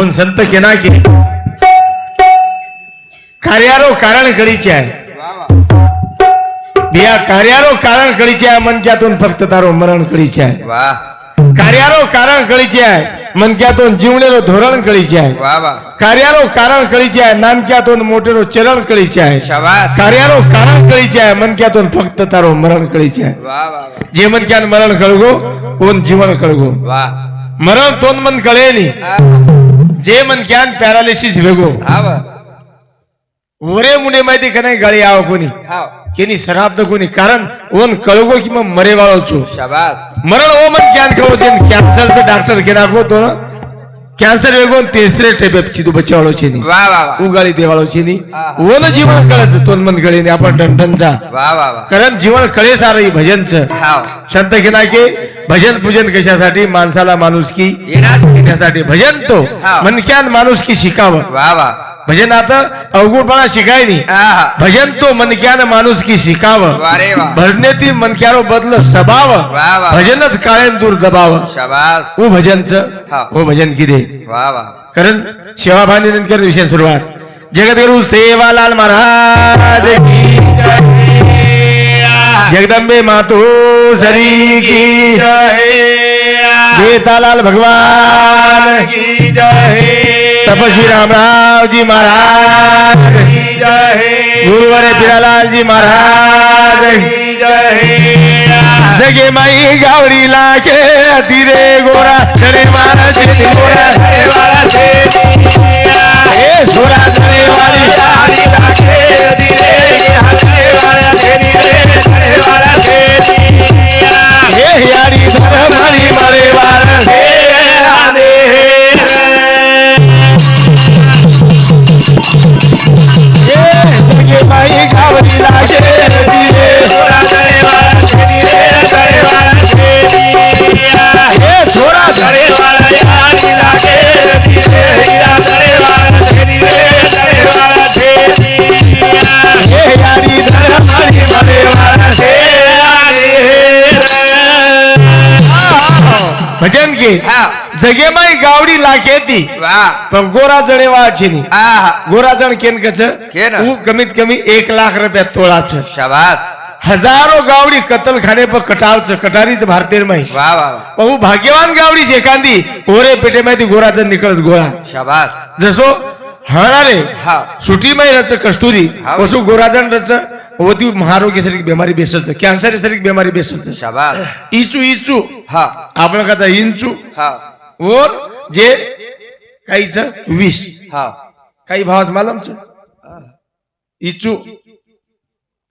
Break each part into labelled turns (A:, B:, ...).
A: उन संत के ना के कार्यारो कारण
B: कड़ी चाहे
A: दिया कार्यारो कारण कड़ी चाहे मन क्या तुम भक्त तारो मरण कड़ी
B: चाहे
A: कार्यारो कारण कड़ी चाहे મનક્યા તો જીવણેરો ધોરણ
B: કળી જાય.
A: કાર્યારો કારણ કળી જાય નાનક્યા તો મોટેરો ચરણ કળી
B: જાય.
A: કાર્યારો કારણ કળી જાય મનક્યા તો ફક્ત તારો મરણ
B: કળી જાય.
A: જે મનક્યા મરણ કળગો ઓન જીવન કળગો. મરણ તો મન કળે નહીં જે મનક્યા પેરાલિસિસ ભેગો ઓરે મુને માંથી કને ગળી આવો કોની. केनी शराब दगुनी कारण ओन कळगो की मग मरे वाळवचो
B: शाबास
A: मरण ओ मन ज्ञान कळो देन कॅन्सरचं डॉक्टर के दाखवो तो कॅन्सर वेगोन तेसरे टेपेपची तू बच्चे वाळवची नी
B: वा उगाळी
A: ते नी ओन जीवन कळायचं तोन मन गळीने आपण टंटनचा
B: वा वा
A: कारण जीवन कळे सार भजनचं
B: हाव
A: संत घेणार की भजन पूजन कशासाठी माणसाला माणूस
B: की
A: येण्यासाठी भजन तो मनक्यान माणूस की शिकावं
B: वा वा
A: भजन आता अवघडपणा शिकाय नाही.
B: हा हा.
A: भजन तो मनक्यान माणुसकी शिकावं.
B: वा रे वा.
A: भजनेतील मनक्यारो बदल स्वभाव
B: वा वा.
A: भजनच काळेन दूर दबाव ओ भजनच
B: हा.
A: ओ भजन किदे कारण सेवाभानी नंतर विषय सुरुवात. जगद्गुरु सेवालाल महाराज की जय. जगदंबे मातो सरी की जेतालाल भगवान तपस्वी रामराव जी महाराज. गुरुवारे पिरालाल जी महाराज जगे माई गावडीला के अतिरे गोरा. चढे महाराज गोरा हे सोरा चढे वाली जगे माई गावडीला के अतिरे हे. सोरा चढे याडी धर मारी मारे भजन के जगे माई गावडी लाखेती
B: वा.
A: पण गोरा जणे वाची नी
B: हा हा
A: गोरा जण केन कच?
B: केन?
A: तू कमीत कमी एक लाख रुपया तोळाच.
B: शाबास.
A: हजारो गावडी कतल खाने पर कटावच कटारीच भारतीय माई
B: वा वा वा.
A: बहु भाग्यवान गावडी एखादी ओरे पेटे माहिती गोरा जण निकळत गोळा.
B: शाबास.
A: जसो हणारे
B: हा.
A: सुटी माई रच कस्तुरी
B: हा.
A: पशु गोराजन रच वती महारोग्य सरिक बिमारी बेसच कॅन्सर सरिक बिमारी बेसच
B: शाबास.
A: इचू इचू.
B: हा.
A: आपण कथा इंचू.
B: हा.
A: और जे काहीच विष.
B: हा.
A: काही भावाच मालमच इचू.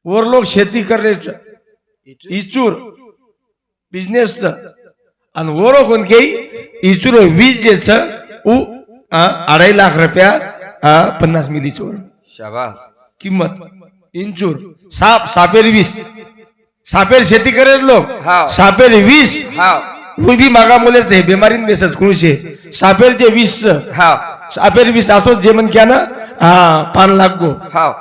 A: और लोक शेती करण्याच. इचूर. बिझनेस आणि ओरो कोण काही इचूर वीज जेच अढाई लाख रुपया पन्नास मिलीच वर
B: शाबास.
A: किंमत. इंचूर. साप सापेर वीस सापेर शेती करेल लोक.
B: हा.
A: सापेर वीस
B: हा
A: वो बी मागा मुलेच हे बेमारीन बेसच कुणशे सापेरचे वीस
B: हा
A: सापेर वीस असो जे म्हण क्या ना हा पान लाग. गो
B: हा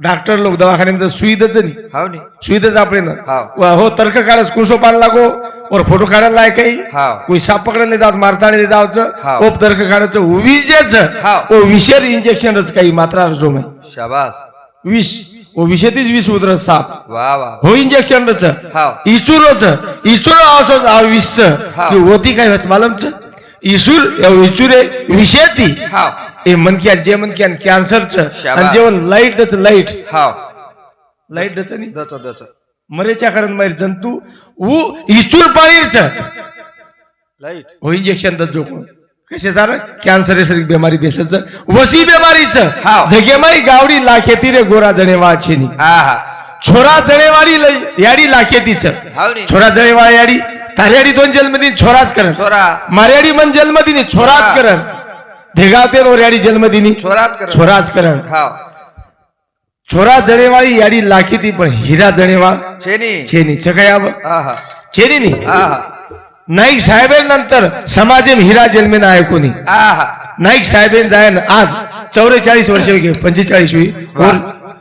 A: डॉक्टर लोक दवाखान्यामध्ये सुईदच नाही
B: हाव नी.
A: सुईदच आपले ना
B: हा.
A: वा- हो तर्क काढस कुणसो पान लागो और फोटो काढायला लाय काही
B: हा.
A: कोई साप पकडायला जावं मारताना
B: हा.
A: जावचं ओप तर्क काढायचं विजेच
B: हा.
A: ओ विषर इंजेक्शनच काही मात्रा जो मै
B: शाबास.
A: विष ओ विषेतीच विष उतरत साप।
B: वा वा
A: हो इंजेक्शनच
B: हा.
A: इचुरोच इचुरो असं. की होती काय मालमच इसूर इचुरे विषेती
B: हा।
A: ए मनक्यान जे मनक्यान कॅन्सरच. आणि जेवण लाईटच लाइट
B: हा।
A: लाइट दच नाही
B: दच दच।
A: मरेच्या कारण मारी जंतू उ इचूर पाणीच
B: लाइट
A: हो इंजेक्शन दच कसे सार? कॅन्सर सर बिमारी बेसच वसी बिमारीच. जगेमाई गावडी लाखेती रे गोरा जणे वाचेनी
B: हा हा.
A: छोरा जणेवाडी याडी लाखेतीच. छोरा जळेवाळा याडी तार्याडी दोन जन्मदिन छोराच करण
B: छोरा.
A: मार्याडी मन जन्मदिनी छोराच
B: हा.
A: करण धेगावते ओरयाडी जन्मदिनी
B: छोराच कर
A: छोराच करण
B: हा
A: छोरा जणेवाळी याडी लाखेती पण हिरा जणेवाळ
B: छेनी
A: छेनी छकयाव छेनी नी
B: हा हा
A: नाईक साहेबांनंतर समाजेम हिरा जन्मेन आहे कोणी.
B: हा हा
A: नाईक साहेबेन जायन आज चौवेचाळीस वर्ष पंचेचाळीस वी
B: वा.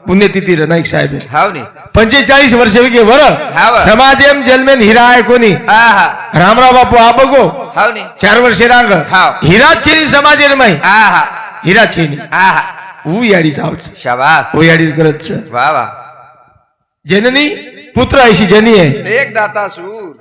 A: पुण्यतिथी नाईक साहेब.
B: नी
A: पंचेचाळीस वर्ष गे बर
B: हा वा.
A: समाजेम जन्मेन हिरा आहे कोणी. रामराव बापू आ बघो
B: नी
A: चार वर्षे रांग. हिरा चेनी समाजेन
B: आहा.
A: हिरा चेनी.
B: आहा.
A: ऊ याडी जावच
B: शाबास.
A: ओ याडी करत
B: वा वा.
A: जननी पुत्र ऐशी जनी आहे.
B: एक दाता सूर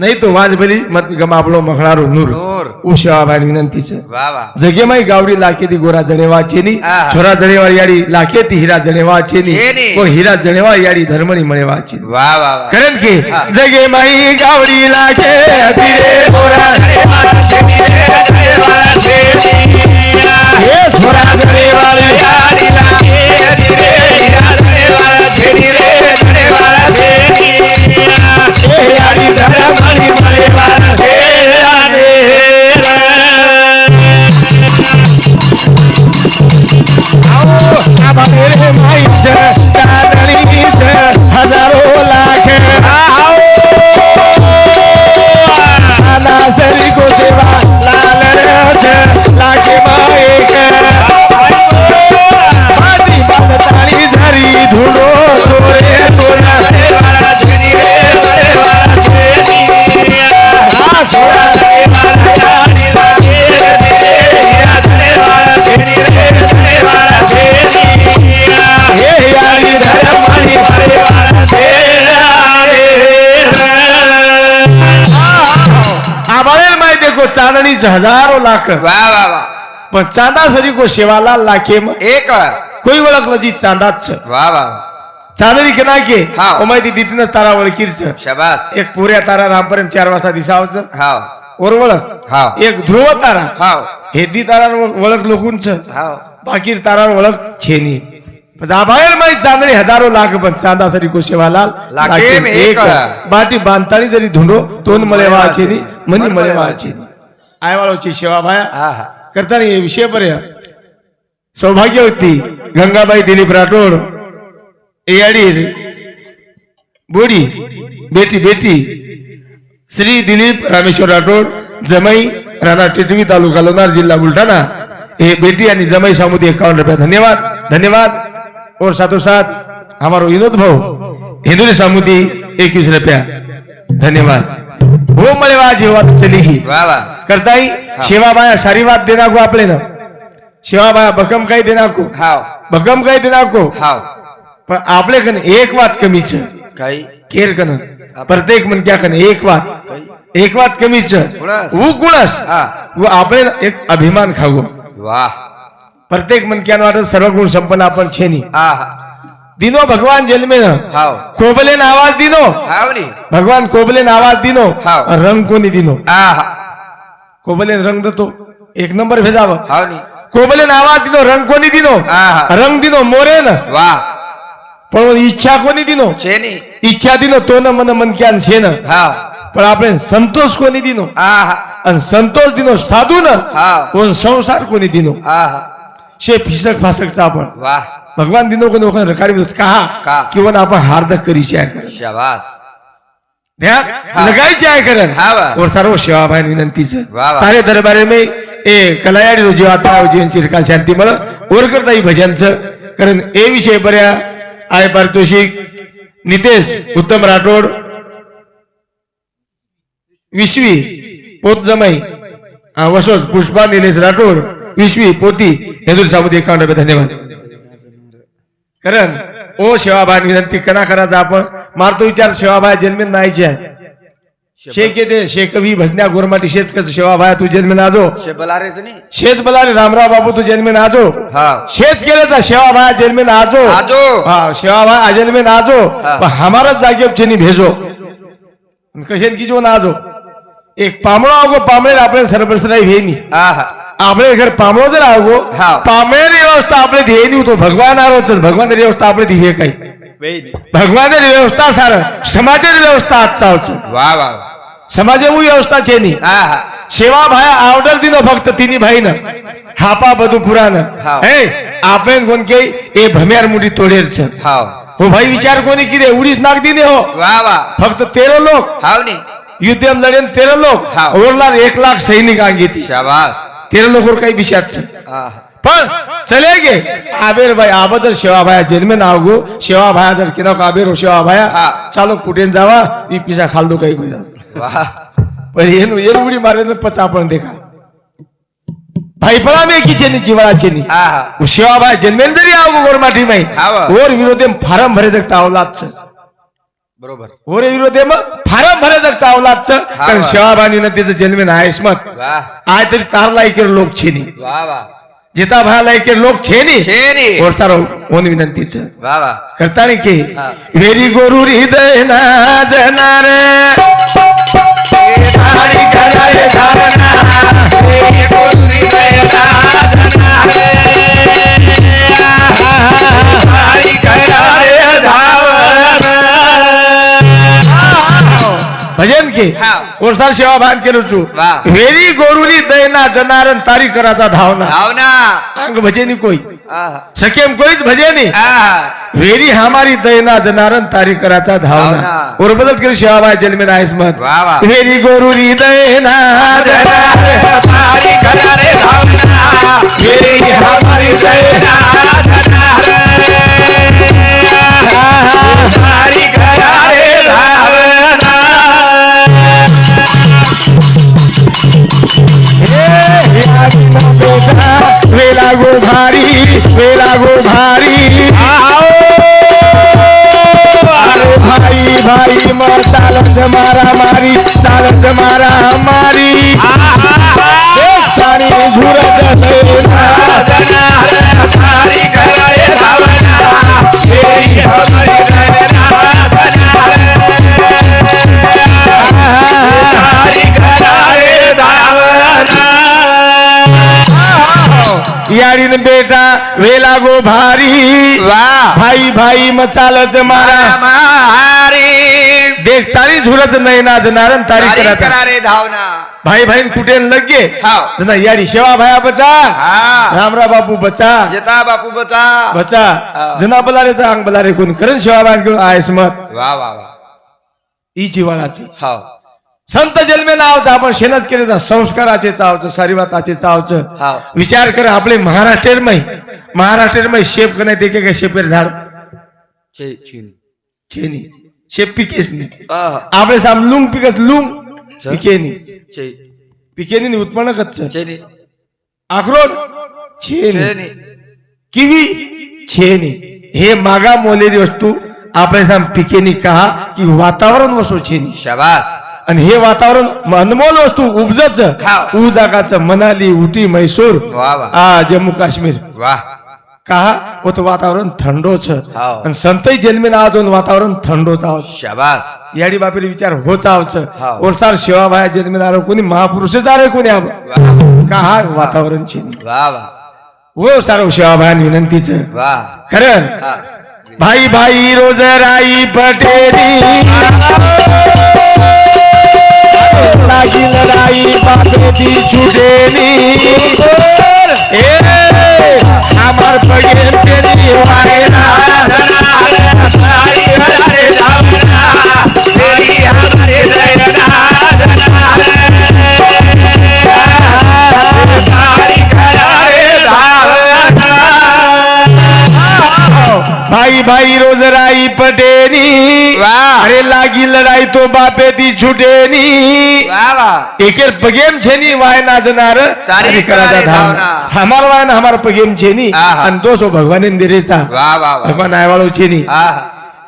A: नाही तो वाज भली मत गमापलो मखळारो नूर
B: नूर
A: ऊ शेवाबाई विनंतीच
B: वा वा
A: जगे माई गावडी लाखे ती गोरा जणेवा चेनी
B: आहा.
A: छोरा जणेवा याडी लाखे ती हिरा जणेवा चेनी
B: चेनी.
A: व हिरा जणेवा याडी धर्मणी मळेवा चेनी
B: वा वा वा
A: कारण की
B: हा.
A: जगे माई गावडी लाखे ती देखो चांदणीच हजारो लाख.
B: वा वा वा.
A: पण चांदा सरी को शेवाला लाखे म
B: एक
A: कोई ओळखलं जी चांदाच.
B: वा वा
A: चांदणी के नाके
B: हा.
A: ओ माहिती तिथूनच तारा ओळखीरच.
B: शाबास.
A: एक पुऱ्या तारा रामपर्यंत चार वाजता दिसावच. और ओळख
B: हाव.
A: एक ध्रुव तारा. हे दी तारा ओळख लोकूंच
B: हाव.
A: बाकी तारा ओळख छेनी. आभाळेल माहिती चांदणी हजारो लाख पण चांदा सरी को शेवालाल
B: लाखेम एक.
A: बाटी बांधतानी जरी धुंडो तोन मळे वाचेनी मनी मळे वाचेनी आयवाळोची शेवा भाया.
B: आहा.
A: करताना हे विषय पर्य सौभाग्यवती गंगाबाई दिलीप राठोड एआडीर बोडी बेटी बेटी श्री दिलीप रामेश्वर राठोड जमाई राणा टिटवी तालुका लोणार जिल्हा बुलढाणा. हे बेटी आणि जमाई सामुदी एकावन्न रुपया. धन्यवाद. धन्यवाद. और साथों साथ हमारो विनोद भाऊ. हिंदुरी सामुदी इक्कीस रुपया. धन्यवाद. हो चलेगी
B: वा वा
A: करताई शेवाबाया सारी बात देना को आपले ना शेवाबाया भकम काही देना को
B: हाव.
A: भकम काही देना को
B: हाव.
A: पण आपले कन एक वात कमीच.
B: काही
A: केर कन. प्रत्येक मन क्या कन एक वात. एक वात कमीच? वो कुणास
B: हा.
A: वो आपले एक अभिमान खाऊ
B: वा
A: प्रत्येक मन क्या वाटत सर्व गुण संपन्न आपण छेनी.
B: आहा
A: दिनो भगवान जन्मे न।
B: हाव
A: कोबले आवाज दिनो।
B: हाव नी।
A: भगवान कोबले आवाज दिनो।
B: हाव.
A: रंग कोणी दिनो।
B: आहा।
A: कोबले रंग देतो। एक नंबर भेजावं।
B: हाव नी।
A: कोबले नावात दिनो रंग कोणी दिनो।
B: आहा.
A: रंग दिनो मोरे न।
B: वा
A: पण इच्छा कोणी दिनो।
B: छेनी
A: इच्छा दिनो तो न मन मन क्यान शेन
B: हाव
A: पण आपण संतोष कोणी दिनो।
B: आहा।
A: आणि संतोष दिनो साधू न।
B: हाव
A: कोण संसार कोणी दिनो।
B: आहा।
A: शे फिसक फासकचा आपण।
B: वा
A: भगवान दिनो कोणी ओखन रकाडी होत
B: का?
A: कहा किंवा आपण हार्द करीची आहे करन.
B: शाबास हा.
A: लगायची आहे करन
B: हा वा.
A: और सर्व सेवाभाई विनंतीच
B: वा वा.
A: सारे दरबारे में ए कलायाडी रोजी आता जीवन चिरकाल शांती मला और करता ही भजनचं कारण ए विषय बऱ्या आय पारितोषिक नितेश उत्तम राठोड विश्वी पोत जमाई वसोज पुष्पा निलेश राठोड विश्वी पोती हेदूर सामुदी एकावन्न धन्यवाद कारण ओ सेवाभाई विनंती कना करायचा आपण. मारतो विचार सेवाभाई जन्मेन नाहीचे आहे. शेख येते शेकवी भजन्या गोरमाटी शेच कस सेवाभाई तू जन्मे नाजो
B: शे बलारेच
A: शेच बलारे रामराव बाबू तू जन्मे नाजो
B: हाव
A: शेच केले तर सेवाभाई जन्मे नाजो
B: आजो.
A: हा सेवाभाई जन्मे नाजो
B: हा.
A: पण हमारा जागे चेनी भेजो. कशेन की जो नाजो एक पामळो आवगो पामळे आपले सरबरसराई भेनी
B: आहा.
A: आपले घर पामळो जर आवगो
B: हा.
A: पामळेरी व्यवस्था आपले ध्येय तो भगवान आरोच भगवान व्यवस्था आपले ध्येय काही.
B: वेनी
A: भगवान व्यवस्था सार समाजेर व्यवस्था आज चावच
B: वा वा
A: समाजेमु व्यवस्था छेनी
B: आहा
A: सेवा भाया ऑर्डर दिनो फक्त तिन्ही भाई न हापा बधु. हे. आपण कोण के ए भम्यार मुठी
B: हाव
A: हो. भाई विचार कोणी किरे? उडीच नाग दिने हो.
B: वा वा.
A: फक्त तेरा लोक.
B: हाव नी.
A: युद्धम लढेन तेरा लोक. ओरला एक लाख सैनिक अंगेती
B: शाबास.
A: तेरा लोक काही विषयाच
B: आहा
A: पण चले गे आबेर भाई आबा जर शेवा भाया जन्मे नाव गो शेवा भाया जर किना का आबेर हो शेवा भाया
B: हा.
A: चालो कुठे जावा ई पिसा खाल दो काही पैसा
B: वाह।
A: पण येन येन उडी मारे पचा पण देखा। भाई पळा मे की चेनी जीवळाचे नी
B: आहा
A: शेवा भाया जन्मेन जरी आव गो गोरमाठी माई
B: हाव.
A: ओर विरोधे फारम भरे जगता अवलादच
B: बरोबर.
A: ओरे विरोधे मग? फारम भरे जगता अवलादच कारण
B: हाव.
A: शेवा भानीनं त्याचं जन्मेन आहेस मग आय तरी तार लायकेर लोक छेनी. जिता भया लायकेर लोक छेनी.
B: शेरी
A: और सारो विनंतीचं?
B: वाह
A: करताना की. वेरी गोरू हृदय ना जनार. धारणा, भजन के
B: हा.
A: ओरसाल सेवा भान केलो
B: वा.
A: वेरी गोरुली दयना जनारन तारी कराचा धावना।
B: भावना
A: अंग भजेनी कोई।
B: आहा
A: सकेम कोईच भजेनी।
B: आहा
A: वेरी हमारी दयना जनारन तारी कराचा धावना।
B: धावना.
A: और बदल कर शिवाबाई जन्मे नाहीस मत।
B: वा वा।
A: वेरी गोरुरी दयना जनारन तारी करारे वेला गो भारी भाई भाई मर चालत मारा मारी चालत मारा मारी। झुरत याडीन बेटा वेला गो भारी.
B: वाह
A: भाई भाई मचालच मारा.
B: मारी
A: देख तारी झुरत नाही ना जनारन तारी करत
B: करा रे धावना.
A: भाई भाई कुठे लगे.
B: हाव.
A: जना याडी सेवा भाया बचा.
B: हा.
A: रामरा बापू बचा.
B: जेता बापू बचा.
A: बचा.
B: हा.
A: जना बलारेचा अंग बलारे कोण? करण सेवा भान घेऊन आहेस मत
B: वाह वाह वाह
A: ई जिवाळाची
B: हो
A: संत जन्मे नावचं आपण शेनच केले संस्काराचे चावचं सारीवाताचे चावचं. विचार कर आपले महाराष्ट्रेरमय महाराष्ट्रेरमय शेप नाही देखे काय शेपेर झाड.
B: चीन.
A: छेनी शेप पिकेस नाही आपले साम लुंग पिकस लुंग. पिकेनी. पिकेनी उत्पन्न कच्च अक्रोड छेनी
B: चेनी.
A: किवी. छेनी हे मागा मोलेली वस्तू आपले साम पिकेनी कहा की वातावरण वसो छेनी
B: शाबास.
A: आणि हे वातावरण अनमोल वस्तू उपजच
B: हाव.
A: उजागाचं मनाली उटी मैसूर जम्मू काश्मीर. कहा वो तो वातावरण थंडोच.
B: हाव.
A: आणि संतही जन्मे नावाचं वातावरण थंडोच आहोत.
B: शाबास.
A: याडी बापेर विचार होच आवच
B: हाव.
A: ओरसार शिवाबाया जन्मेदार कोणी महापुरुषच आरे कोणी का हा वातावरण
B: वाह
A: हो सारो शिवाबायान विनंतीच.
B: हा.
A: भाई भाई रोज राई पटेरी. लागी लढाई बापेती छुटेली ए आमार पगेर तेरी वायना भाई भाई रोज राई पटेनी. अरे लागी लढाई तो बापे ती छुटेनी। एकेर पगेम छेनी वाय नाचणार. हमार वाय ना हमार पगेम छेनी. आणि तो सो भगवान दिरेचा
B: वाह वाह वाह
A: भगवान आयवाळो छेनी।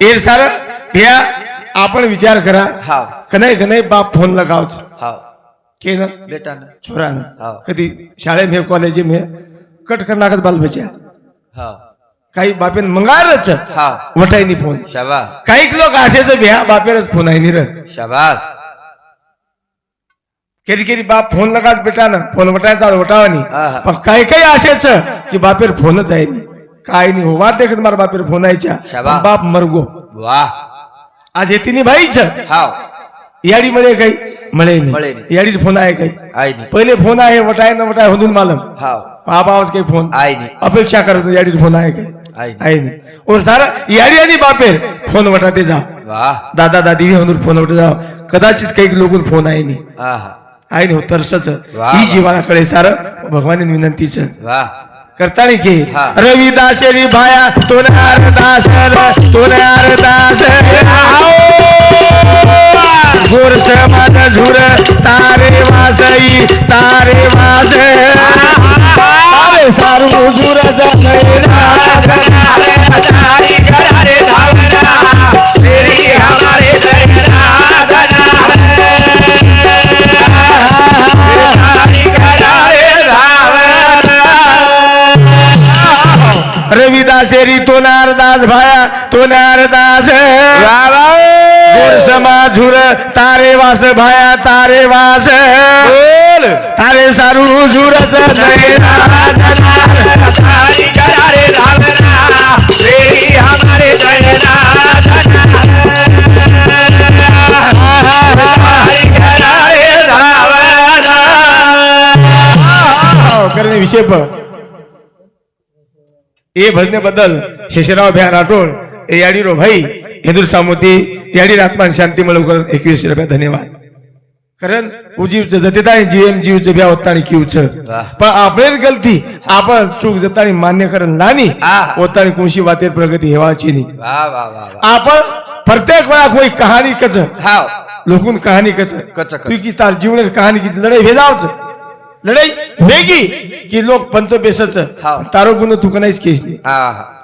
A: एर सार भ्या आपण विचार करा। कनाय कनाय बाप फोन लगावच।
B: हाव।
A: के ना? छोरानं. कधी शाळे में कॉलेज में कट कर नाकत बाल बच्या
B: हाव।
A: काही बापेन मंगारच.
B: हाव
A: वटायनी फोन.
B: शाबास.
A: काही लोक असेच भ्या बापेरच फोन आहे निरत
B: शाबास.
A: केरी केरी बाप फोन लगाच बेटा ना फोन वटायचा वटावानी.
B: आहा.
A: पण काही काही असेच की बापेर फोनच आहे नी काय नाही हो वाट देखत मार बापेर फोन आयच्या.
B: शाबा.
A: पण बाप मरगो.
B: वाह.
A: आज हे तिन्ही भाईच
B: हाव.
A: याडी मध्ये काही? मळे नाही. याडीत फोन आहे काही?
B: नी
A: पहिले फोन आहे वटाय न वटाय होऊन मालम.
B: हाव.
A: आवाज काही फोन.
B: नी
A: अपेक्षा करत याडीत फोन आहे काही? नाही सारा याडी आणि बापेर फोन वटाते जा.
B: वाह
A: दादा दादी म्हणून फोन वटे जा. कदाचित काही लोकून फोन आहे नाही
B: आहा
A: नाही हो तरसच. ही. जीवानाकडे सारं भगवान विनंतीच.
B: वाह
A: करतानी की. रविदास री भाया तोनार दास तोनार दास गोर समाज झुर तारे वाजई तारे वाज तारे सारू झुर
B: धावना
A: रविदास री तोनार दास भाया तोनार दास झुर तारे वास भाया तारे वास
B: बोल
A: तारे सारू झुर
B: करारे तेरी हमारे
A: करणे विषय ए भजनेबद्दल शेषराव भ्या राठोड ए याडीरो भाई हेदूर सामोती याडी आत्मान शांती मिळवकर एकवीस रुपया धन्यवाद कारण उजीवचं जतेताय जीएम जीवचं भ्या होतानी किवचं
B: वाह.
A: पण आपली गलती आपण चूक जतानी मान्य करण नानी
B: हा.
A: होतानी कोणशी वातेर प्रगती हेवाची नाही आपण प्रत्येक वेळा कोई कहाणी कच
B: हाव
A: लोकून कहाणी कच
B: कच, कच.
A: तू की तार जीवन कहाणी की लढाई भेजावच लढाई वेगी की लोक पंच बेसच. तारो गुण तुक नाहीच केस नाही.
B: हा.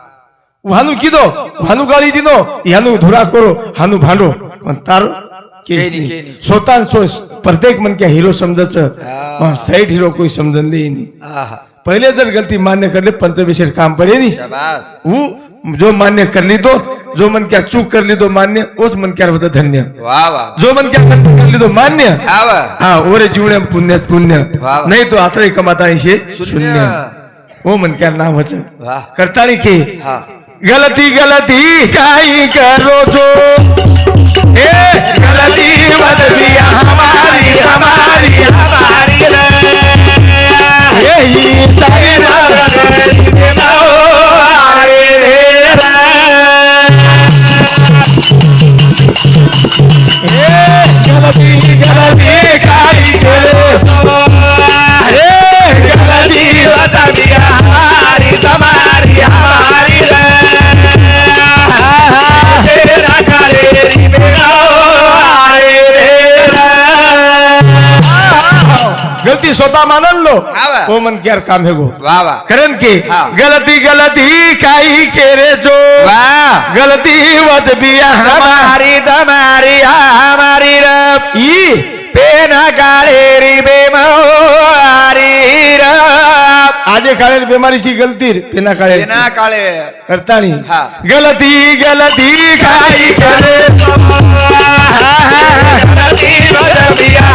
A: भानू किदो भानू गाळी दिनो ह्यानू धुरा करो हानू भांडो. पण तार केस नाही. स्वतः सो प्रत्येक मन क्या हिरो समजच
B: हा.
A: साईड हिरो कोई समजन ले नाही. पहिले जर गलती मान्य करले पंचबेशर काम पडे नहीं जो मान्य कर ली तो जो मन क्या चूक कर ली तो मान्य उस मन क्या होता धन्य।
B: वा वा
A: जो मन क्या गलती कर ली तो मान्य। हा ओरे जीवने पुण्य पुण्य।
B: वा.
A: नाही तो आता कमाता शे
B: शून्य.
A: ओ मन क्या नाम होत
B: वा
A: करतानी के?
B: हा।
A: गलती गलती काही करो जो ए गलती मत स्वतः मानल. ओ मन क्या काम है गो.
B: वा वा.
A: करण के. गलती गलती काही केरे जो.
B: वा.
A: गलती वत बिया हमारी
B: तुम्हारी हमारी रब
A: ई.
B: पेन काळेरी बेमारी रब
A: आजे काळे बेमारीची गलती पेना काळे
B: पेना काळे
A: करतानी. गलती गलती काही करे.
B: गलती बदबिया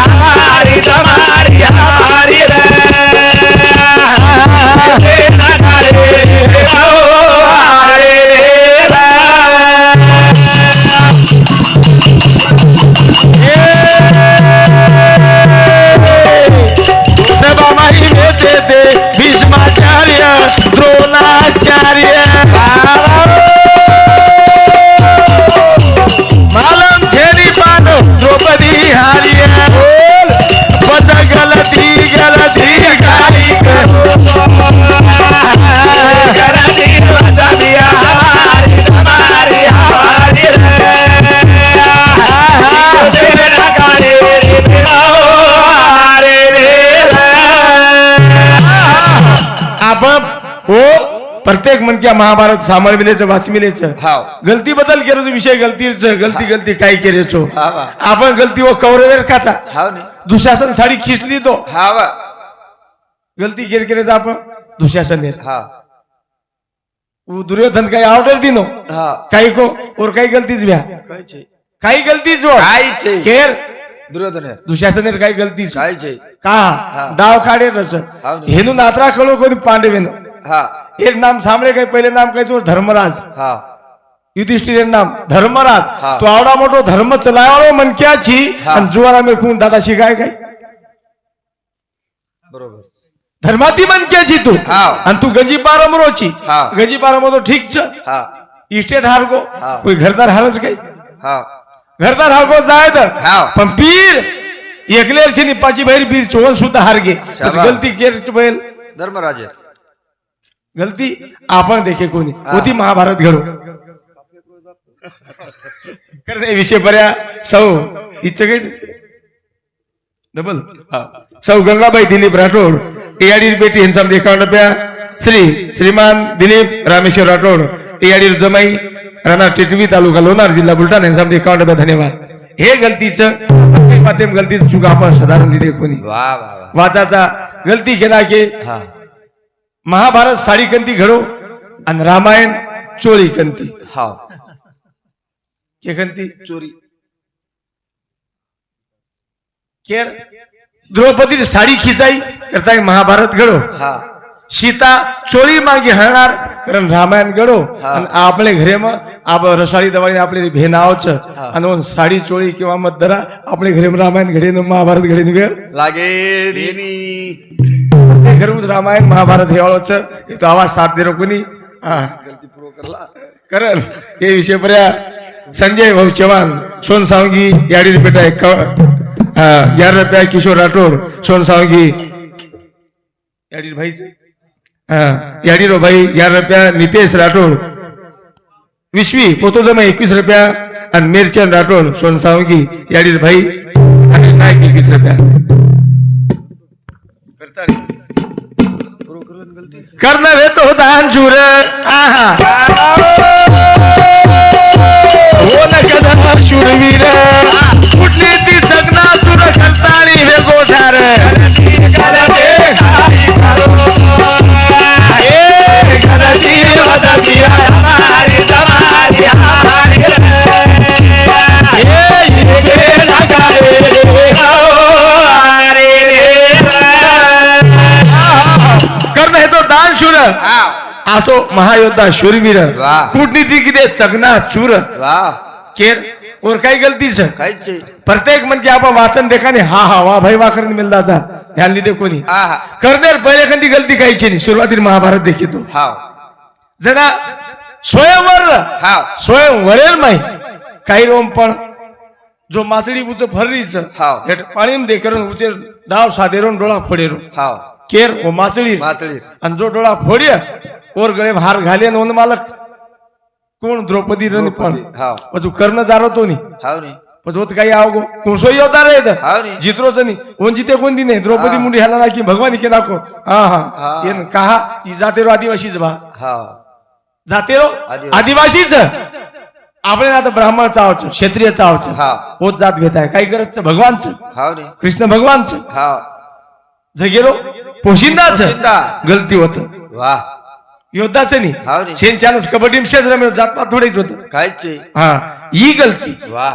A: प्रत्येक मन क्या महाभारत सामर मिलेचं वाचमिलेचं
B: हाव.
A: गलती बदल केलो विषय गलतीच गलती गलती काय
B: हा, हा.
A: आपण गलती वो कौरवेर काचा
B: हाव नी.
A: दुशासन साडी खिचली तो. गलती केर केरेचा आपण. दुशासन
B: हा
A: वो दुर्योधन काही ऑर्डर दिनो?
B: हा
A: काही को? और काही गलतीच भ्या.
B: कायचे?
A: काही गलतीच
B: कायचे?
A: केर.
B: दुर्योधन
A: दुशासनेर काही गलतीच.
B: कायचे?
A: का? डाव
B: हाव ना.
A: हेनू नात्रा कळो कोणी पांडवेन.
B: हा.
A: एक नाम सामळे काही पहिले नाम काय धर्मराज.
B: हा.
A: युधिष्ठिर नाम धर्मराज. तो आवडा मोठो धर्म चलावलो मनक्याची. आणि जुवारा मी खून दादा शिकाय काय
B: बरोबर.
A: धर्माती मनक्याची तू. आणि तू गंजी पारमरोची
B: हा.
A: गंजी पारमरो ठीक छ.
B: हा.
A: इस्टेट हारगो. कोई घरदार हारच काही
B: हा.
A: घरदार हारगो जाय तर. पण पीर एकलेरची निपाची बहीर बीर चोवन सुद्धा हार गे
B: शाबास.
A: गलती केर बैल.
B: धर्मराज.
A: गलती? आपण देखे कोणी. होती महाभारत घडो. करणे विषय पर्या सौ इच्छा काही डबल सौ गंगाबाई दिलीप राठोड एआडी बेटी यांचा एकावन्न रुपया श्री श्रीमान दिलीप रामेश्वर राठोड एआडी जमाई राणा टिटवी तालुका लोणार जिल्हा बुलढाणा यांचा एकावन्न रुपया धन्यवाद. हे गलतीचं माध्यम गलतीच चूक आपण साधारण दिले कोणी. वाचाचा गलती केला की
B: हा.
A: महाभारत साडी कंती घडो आणि रामायण चोरी कंती
B: हा.
A: के कंती?
B: चोरी.
A: केर? द्रौपदी साडी खिचाई करता महाभारत घडो.
B: हा.
A: सीता चोरी मागे हळणार कारण रामायण घडो. आणि आपले घरे मग आप रसाळी दवाई आपले भेनावच
B: हा.
A: आणि साडी चोळी किंवा मधरा आपले घरे रामायण घडे महाभारत घडे वेळ
B: लागे हे
A: ते घरगुत रामायण महाभारत हेवाळच तो आवाज साथ दे कोणी? हा.
B: करल
A: हे विषय पर्या संजय भाऊ चव्हाण सोन सावंगी याडी बेटा एक ग्यारह रुपया किशोर राठोड सोन सावंगी याडी भाई याडी रो भाई ग्यारह रुपया नितेश राठोड. विश्वी पोतो जमा एकवीस रुपया आणि मिरचंद राठोड सोन सावंगी याडी भाई आणि नायक एकवीस रुपया. कर्ण भेटतो दान शूर आहा। हो न कदा शूरवीर कुठली ती असो महायोद्धा शूरवीर. कूटनीती किती चगना चूर केर और काही गलतीच. प्रत्येक म्हणजे आपण वाचन देखाने हा हा वा भाई वाकरण मिलदाचा. ध्यान दिले कोणी. करणार पहिले एखादी गलती काहीची नाही. सुरुवातीला महाभारत देखील जरा स्वयंवर
B: हा
A: स्वयं वरेल माही काही रोम पण जो मातडी उच फर्रीच
B: हाव.
A: पाणी दे करून उचे डाव साधेरून डोळा फोडेरो
B: हा
A: केर ओ माचडी
B: मातळी
A: आणि जो डोळा फोड्य ओर गळे हार घाले नोंद मालक. कोण द्रौपदी रन पण.
B: द्रौपदी, हाव.
A: कर्ण जारतो नी.
B: हाव नी.
A: होत काही आवगो. कोणसो योद्धा रे
B: हाव नी.
A: जित्रोच नाही कोण जिते कोणती नाही द्रौपदी. मुंडी ह्याला ना की भगवान के नाको. हा हा.
B: हा.
A: येन कहा ही आदिवासीच
B: हा
A: जाते रो
B: आदिवासी.
A: आदिवासीच. आपण आता ब्राह्मण चावच क्षत्रिय चावच.
B: हा.
A: होत जात घेत आहे काही करत भगवानच.
B: हाव नी.
A: कृष्ण भगवानच.
B: हा
A: जगेरो पोशिंदाच.
B: पोशिंदा.
A: गलती होत.
B: वा.
A: योद्धाच नाही.
B: रे.
A: शेन चानस कबड्डी शेज रमेल जात थोडेच होत.
B: आहे.
A: हा ही गलती.
B: वा.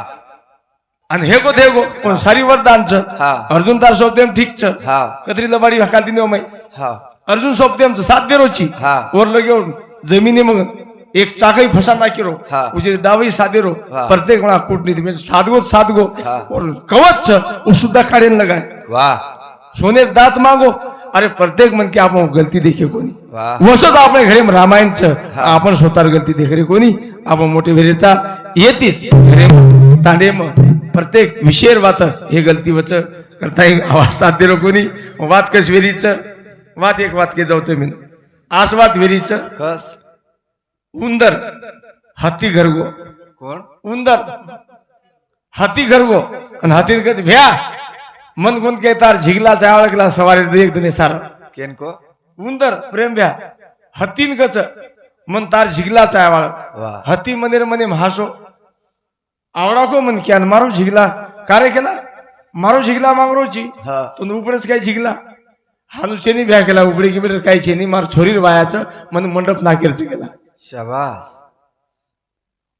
A: आणि हे गो ते गो पण सारी वरदानच
B: हा.
A: अर्जुन तार सोपतेम ठीकच.
B: हा.
A: कत्री लबाडी हकाल दिन माई.
B: हा.
A: अर्जुन सोपतेमच सात बेरोची
B: हा.
A: वर घेऊन जमिनी मग एक चाकही फसा नाकिरो
B: हा.
A: उजे दावही सादेरो
B: हा.
A: प्रत्येक वेळा कुटनीती म्हणजे
B: हा.
A: और कवच सुद्धा काढेन लगाय.
B: वा.
A: सोने दात मागो. अरे प्रत्येक म्हणते आपण गलती देखे कोणी? वसत आपल्या घरी रामायणचं आपण स्वतः गलती देखरे कोणी? आपण मोठे विरेता येतीच घरे तांडे मग प्रत्येक विषय वात हे गलती वच करता येईल. आवाज साथ दिलो कोणी? वात कस वेरीच वात एक वात के जाऊ मी. आसवात वेरीच
B: कस?
A: उंदर हत्ती घरगो.
B: कोण?
A: उंदर हाती घरगो. आणि हाती भ्या मन कोण के तार झिगला चावळकला सवारी एक दने सारा.
B: केन को?
A: उंदर प्रेम भ्या. हत्तीन कच मन तार झिगलाच आहे वाळ.
B: वा.
A: हत्ती मनेर मने महासो. आवडा को मन क्यान मारो झिगला. कारे केला? मारो झिगला मागरोची तो उपडेच काय झिगला? हानू चेनी भ्या केला उपडे गिबडे काय चेनी? मार छोरीर वायाचं मन मंडप नाकेरच केला.
B: शाबास.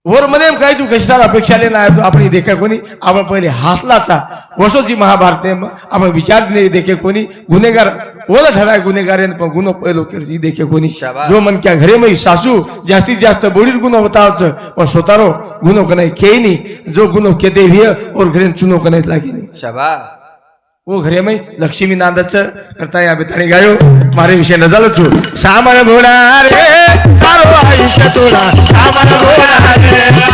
A: वर म्हणे काय तू कशाला अपेक्षा नाही? आपण देखा कोणी? आपण पहिले हासलाचा वसोची महाभारत आपण विचार नाही देखे कोणी? गुन्हेगार ओला ठराय गुन्हेगार पण गुन्हो पहिलो करची देखे कोणी. जो मन क्या घरे मै सासू जास्तीत जास्त बोडीर गुन्हो होताच पण स्वतःरो गुन्हो कनाई खेईनी जो गुन्हो केते हिय और घरे चुनो कनाई लागेनी.
B: शाबास.
A: ओ घरेमय लक्ष्मी नांदाच करता या बेताने गायो मारे विषय न झालो छो सामान भोडा रे तारो आयुष्य तोडा सामान भोडा रे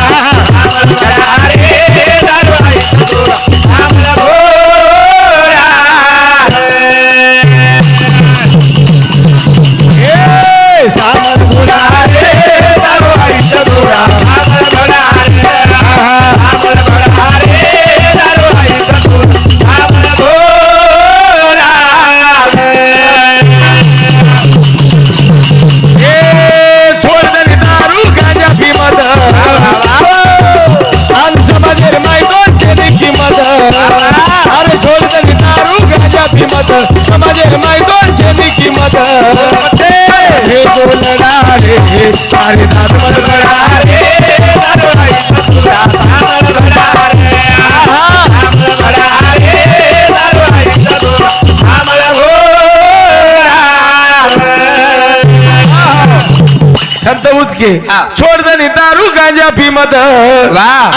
A: संत उचके
B: हा.
A: छोड दनी दारू गांजा पिमत.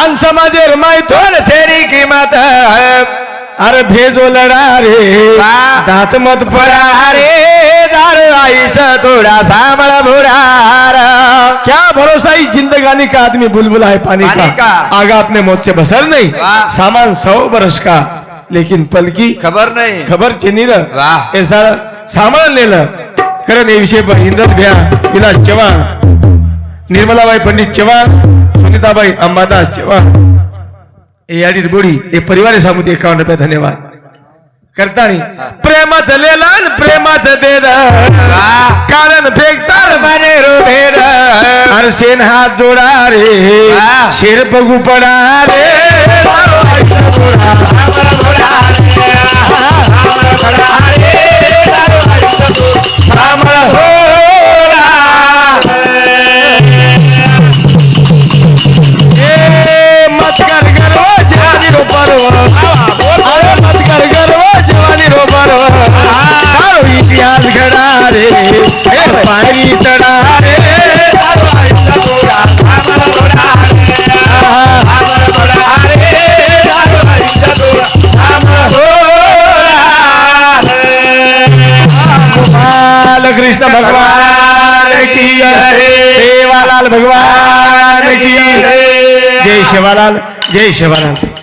A: अन समाजेर मायतोन छेरी किंमत अरे भेजो लढा रे. दात मत पडा रे दार आईचा थोडा सांभळ बुडार क्या भरोसा ही जिंदगानी का आदमी बुलबुल है पानी
B: पानी
A: का
B: का।
A: आगा अपने मौत से बसर नहीं. सामान सौ बरस का लेकिन पल की
B: खबर नाही
A: खबर चिनी सामान नेलं कारण हे विषय पण इंद्रत भ्या विलास चव्हाण निर्मलाबाई पंडित चव्हाण सुनीताबाई अंबादास चव्हाण. हे याडीत बोडी हे परिवार सांगू दे एकावन्न रुपये धन्यवाद. करतानी प्रेमाचं लेलन प्रेमाचं देद कारण फेकतार माने रोभेर अरे सेन हात जोडा रे. शेर बघू पडा रे आम्हाला रे हे पायरी चढा रे बालकृष्ण भगवान की जय। सेवालाल भगवान की जय। जय शिवालाल जय शिवालाल।